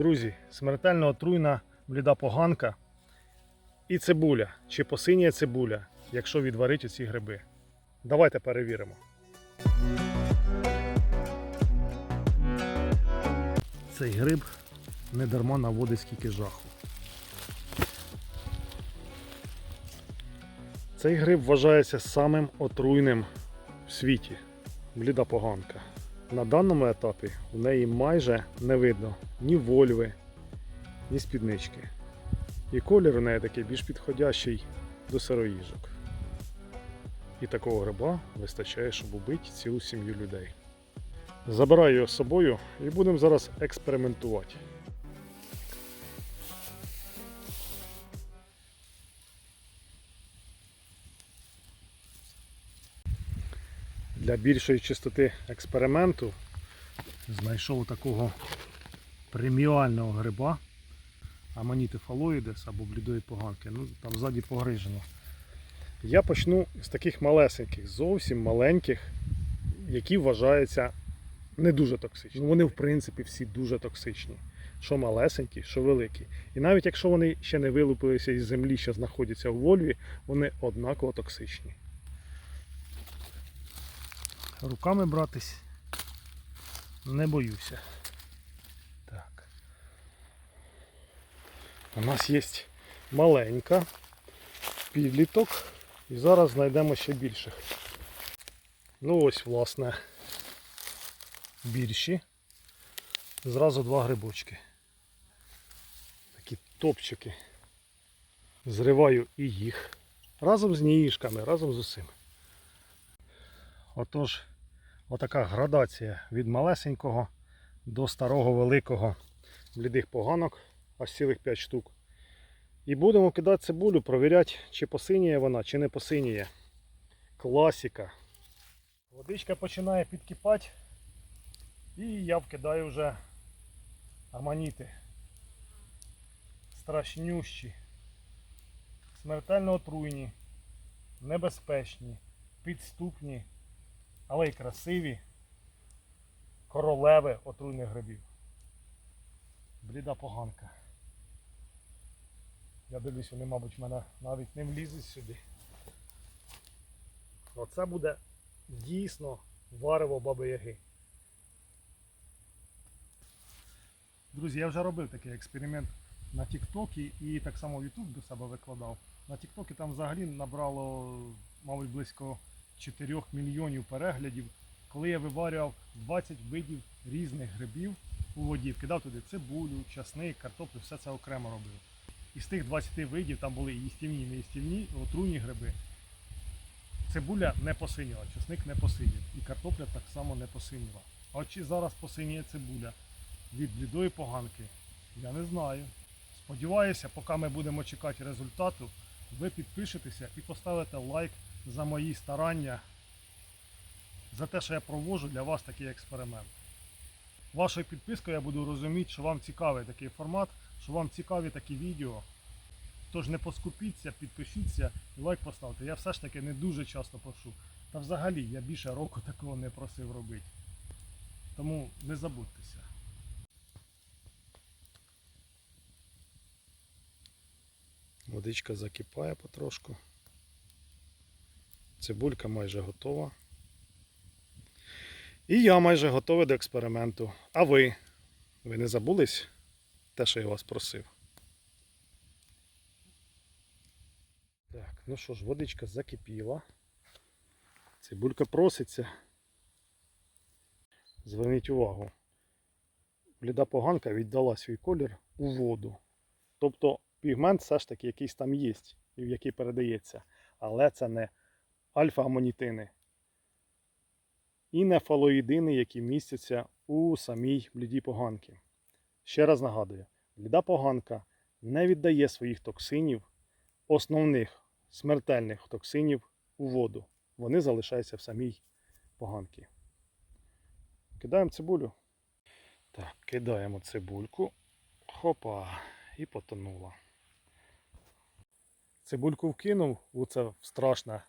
Друзі, смертельно отруйна бліда поганка і цибуля. Чи посиніє цибуля, якщо відварити ці гриби? Давайте перевіримо. Цей гриб не дарма наводить скільки жаху. Цей гриб вважається самим отруйним в світі. Бліда поганка. На даному етапі в неї майже не видно ні вольви, ні спіднички. І колір у неї такий більш підходящий до сироїжок. І такого гриба вистачає, щоб убити цілу сім'ю людей. Забираю його з собою і будемо зараз експериментувати. Для більшої чистоти експерименту знайшов такого преміального гриба аманіти фалоїдес або блідої поганки. Ну, там ззаді погрижено. Я почну з таких малесеньких, зовсім маленьких, які вважаються не дуже токсичні. Вони, в принципі, всі дуже токсичні. Що малесенькі, що великі. І навіть якщо вони ще не вилупилися із землі, що знаходяться в вольві, вони однаково токсичні. Руками братись не боюся. У нас є маленька, підліток. І зараз знайдемо ще більших. Ну ось, власне, більші. Зразу два грибочки. Такі топчики. Зриваю і їх. Разом з ніжками, разом з усім. Отож, отака градація від малесенького до старого великого блідих поганок, аж цілих 5 штук. І будемо кидати цибулю, провіряти, чи посиніє вона, чи не посиніє. Класіка. Водичка починає підкипати. І я вкидаю вже аманіти. Страшнющі, смертельно отруйні, небезпечні, підступні, але й красиві королеви отруйних грибів. Бліда поганка. Я дивлюсь, вони, мабуть, в мене навіть не влізуть сюди. Оце буде дійсно варево баби Яги. Друзі, я вже робив такий експеримент на Тіктокі і так само в YouTube до себе викладав. На Тіктокі там взагалі набрало, мабуть, близько 4 мільйонів переглядів, коли я виварював 20 видів різних грибів у воді, вкидав туди цибулю, часник, картоплю, все це окремо робив. Із тих 20 видів там були і їстівні, і неїстівні, отруйні гриби. Цибуля не посиніла, часник не посинів, і картопля так само не посиніла. А от чи зараз посиніє цибуля від блідої поганки, я не знаю. Сподіваюся, поки ми будемо чекати результату, ви підпишетеся і поставите лайк за мої старання, за те, що я проводжу для вас такий експеримент. Вашою підпискою я буду розуміти, що вам цікавий такий формат, що вам цікаві такі відео. Тож не поскупіться, підпишіться і лайк поставте. Я все ж таки не дуже часто прошу. Та взагалі я більше року такого не просив робити. Тому не забудьтеся. Водичка закипає потрошку. Цибулька майже готова. І я майже готовий до експерименту. А ви? Ви не забулись те, що я вас просив? Так, ну що ж, водичка закипіла. Цибулька проситься. Зверніть увагу. Бліда поганка віддала свій колір у воду. Тобто пігмент все ж таки якийсь там є, і в який передається. Але це не альфа-амонітини і не фалоїдини, які містяться у самій блідій поганки. Ще раз нагадую, бліда поганка не віддає своїх токсинів, основних смертельних токсинів у воду. Вони залишаються в самій поганці. Кидаємо цибулю. Так, кидаємо цибульку. Хопа, і потонула. Цибульку вкинув у це страшне,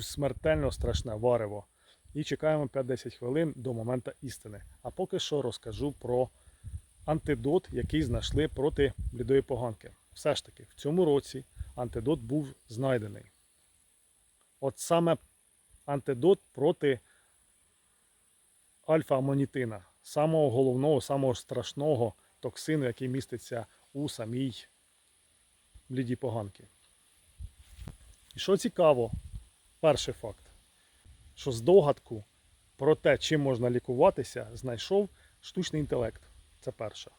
смертельно страшне варево. І чекаємо 5-10 хвилин до моменту істини. А поки що розкажу про антидот, який знайшли проти блідої поганки. Все ж таки, в цьому році антидот був знайдений. От саме антидот проти альфа-амонітина, самого головного, самого страшного токсину, який міститься у самій блідій поганки. І що цікаво, перший факт, що здогадку про те, чим можна лікуватися, знайшов штучний інтелект. Це перше.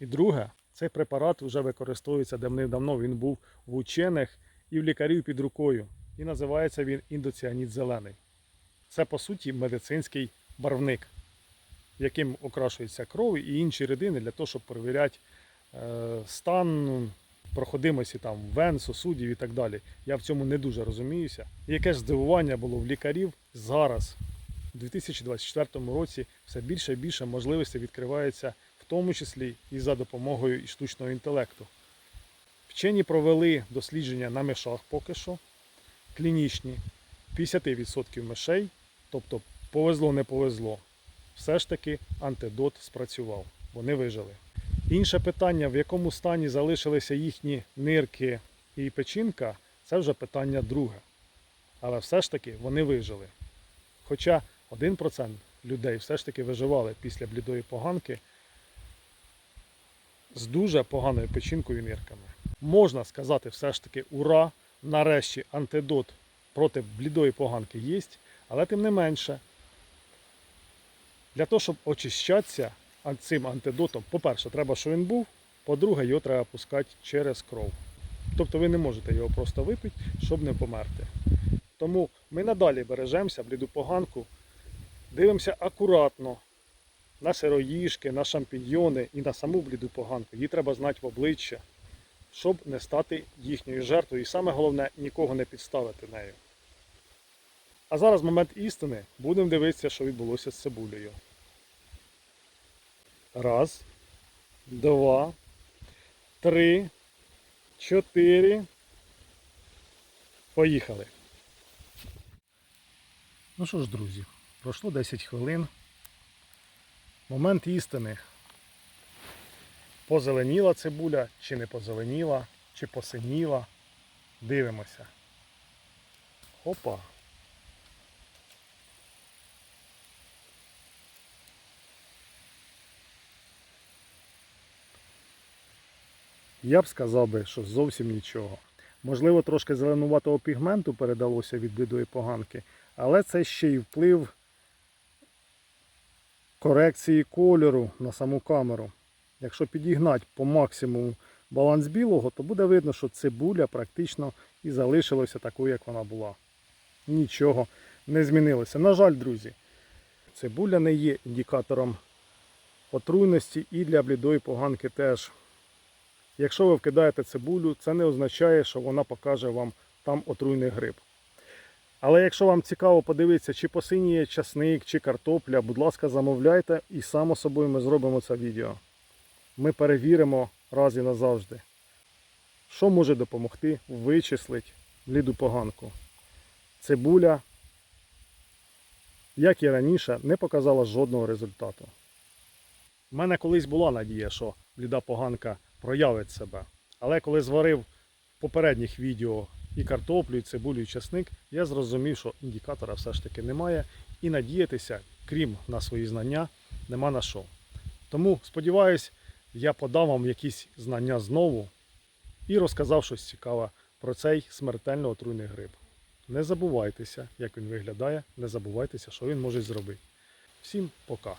І друге, цей препарат вже використовується давним-давно. Він був в учених і в лікарів під рукою. І називається він індоціаніт зелений. Це по суті медицинський барвник, яким окрашується кров і інші рідини для того, щоб перевіряти е, стан проходимості там вен, сосудів і так далі. Я в цьому не дуже розуміюся. Яке ж здивування було в лікарів зараз, у 2024 році, все більше і більше можливостей відкривається, в тому числі і за допомогою і штучного інтелекту. Вчені провели дослідження на мишах поки що, клінічні, 50% мишей, тобто повезло, не повезло. Все ж таки антидот спрацював, вони вижили. Інше питання, в якому стані залишилися їхні нирки і печінка, це вже питання друге. Але все ж таки вони вижили. Хоча 1% людей все ж таки виживали після блідої поганки з дуже поганою печінкою і нирками. Можна сказати, все ж таки, ура! Нарешті антидот проти блідої поганки є, але тим не менше, для того, щоб очищатися цим антидотом, по-перше, треба, щоб він був, по-друге, його треба пускати через кров. Тобто ви не можете його просто випити, щоб не померти. Тому ми надалі бережемося бліду поганку, дивимося акуратно на сироїжки, на шампіньйони і на саму бліду поганку. Її треба знати в обличчя, щоб не стати їхньою жертвою. І саме головне, нікого не підставити нею. А зараз момент істини. Будемо дивитися, що відбулося з цибулею. Раз, два, три, чотири. Поїхали. Ну що ж, друзі, пройшло 10 хвилин. Момент істини. Позеленіла цибуля, чи не позеленіла, чи посиніла. Дивимося. Опа. Я б сказав би, що зовсім нічого. Можливо, трошки зеленуватого пігменту передалося від блідої поганки, але це ще й вплив корекції кольору на саму камеру. Якщо підігнати по максимуму баланс білого, то буде видно, що цибуля практично і залишилася такою, як вона була. Нічого не змінилося. На жаль, друзі, цибуля не є індикатором отруйності і для блідої поганки теж. Якщо ви вкидаєте цибулю, це не означає, що вона покаже вам там отруйний гриб. Але якщо вам цікаво подивитися, чи посиніє часник, чи картопля, будь ласка, замовляйте і само собою ми зробимо це відео. Ми перевіримо раз і назавжди, що може допомогти вичислити бліду поганку. Цибуля, як і раніше, не показала жодного результату. У мене колись була надія, що бліда поганка проявить себе. Але коли зварив в попередніх відео і картоплю, і цибулю, і часник, я зрозумів, що індикатора все ж таки немає. І надіятися, крім на свої знання, нема на що. Тому, сподіваюсь, я подав вам якісь знання знову і розказав щось цікаве про цей смертельно отруйний гриб. Не забувайтеся, як він виглядає, не забувайтеся, що він може зробити. Всім пока!